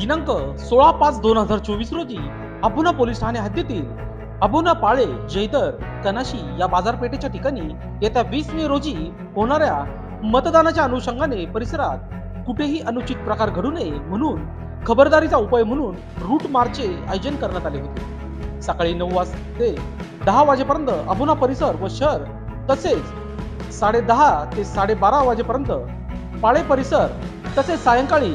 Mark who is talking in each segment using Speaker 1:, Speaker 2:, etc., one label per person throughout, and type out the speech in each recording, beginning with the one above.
Speaker 1: दिनांक सोळा पाच दोन हजार चोवीस रोजी अबुना पोलीस ठाणे हद्दीतील अबुना पाळे जयदर कनाशी या बाजारपेठेच्या ठिकाणी येत्या वीस मे रोजी होणाऱ्या मतदानाच्या अनुषंगाने परिसरात कुठेही अनुचित प्रकार घडू नये म्हणून खबरदारीचा उपाय म्हणून रूट मार्चचे आयोजन करण्यात आले होते. सकाळी नऊ वाजता ते दहा वाजेपर्यंत अबुना परिसर व शहर तसेच साडे दहा ते साडेबारा वाजेपर्यंत पाळे परिसर तसेच सायंकाळी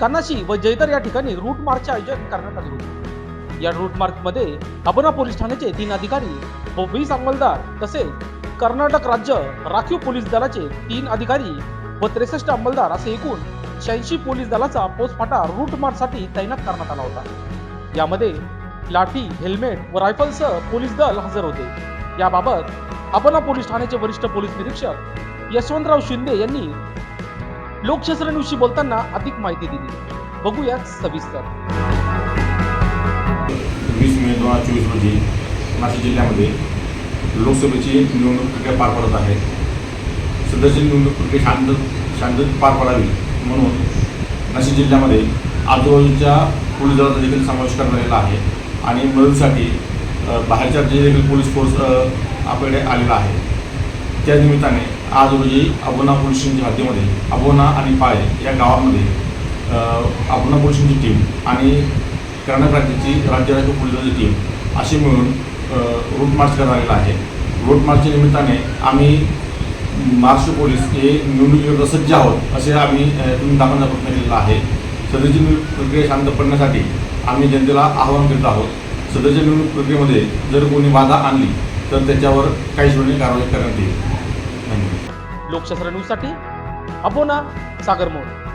Speaker 1: कानाशी व जयदर या ठिकाणी रूट मार्चचे आयोजन करण्यात आले होते. या रूट मार्चमध्ये अबना पोलीस ठाण्याचे तीन अधिकारी व वीस अंमलदार तसेच कर्नाटक राज्य राखीव पोलीस दलाचे तीन अधिकारी व त्रेसष्ट अंमलदार असे एकूण शहाऐंशी पोलीस दलाचा पोस्टफाटा रूट मार्चसाठी तैनात करण्यात आला होता. यामध्ये लाठी हेल्मेट व रायफलसह पोलीस दल हजर होते. याबाबत अबना पोलीस ठाण्याचे वरिष्ठ पोलीस निरीक्षक यशवंतराव शिंदे यांनी लोकशास्त्रांविषयी बोलताना अधिक माहिती दिली. बघूयात सविस्तर.
Speaker 2: वीस मे दोन हजार चोवीस रोजी नाशिक जिल्ह्यामध्ये लोकसभेची निवडणूक प्रक्रिया पार पडत आहे. सध्याची निवडणूक प्रक्रिया शांत शांततेत पार पडावी म्हणून नाशिक जिल्ह्यामध्ये आजूबाजूच्या पोलीस दलाचा देखील समावेश करण्यात आलेला आहे आणि मदतीसाठी बाहेरच्या जे देखील पोलीस फोर्स आपल्याकडे आलेला आहे. त्या निमित्ताने आज रोजी अबोना पोलीस हद्दीमध्ये अबोना आणि पाय या गावामध्ये अबोना पोलीस टीम आणि कर्नाटक राज्याची राज्य राखीव पोलिसांची टीम अशी मिळून रूट मार्च करण्यात आलेला आहे. रूट मार्चच्या निमित्ताने आम्ही महाराष्ट्र पोलीस हे निवडणुकीकरता सज्ज आहोत असे आम्ही तुम्ही दाखवण्याचा प्रयत्न केलेला आहे. सध्याची निवडणूक प्रक्रिया शांत पडण्यासाठी आम्ही जनतेला आवाहन करीत आहोत. सध्याच्या निवडणूक प्रक्रियेमध्ये जर कोणी बाधा आणली तर त्याच्यावर काही वेळाने कारवाई करण्यात येईल.
Speaker 1: लोकशास्त्र न्यूजसाठी अबोना सागरमोड.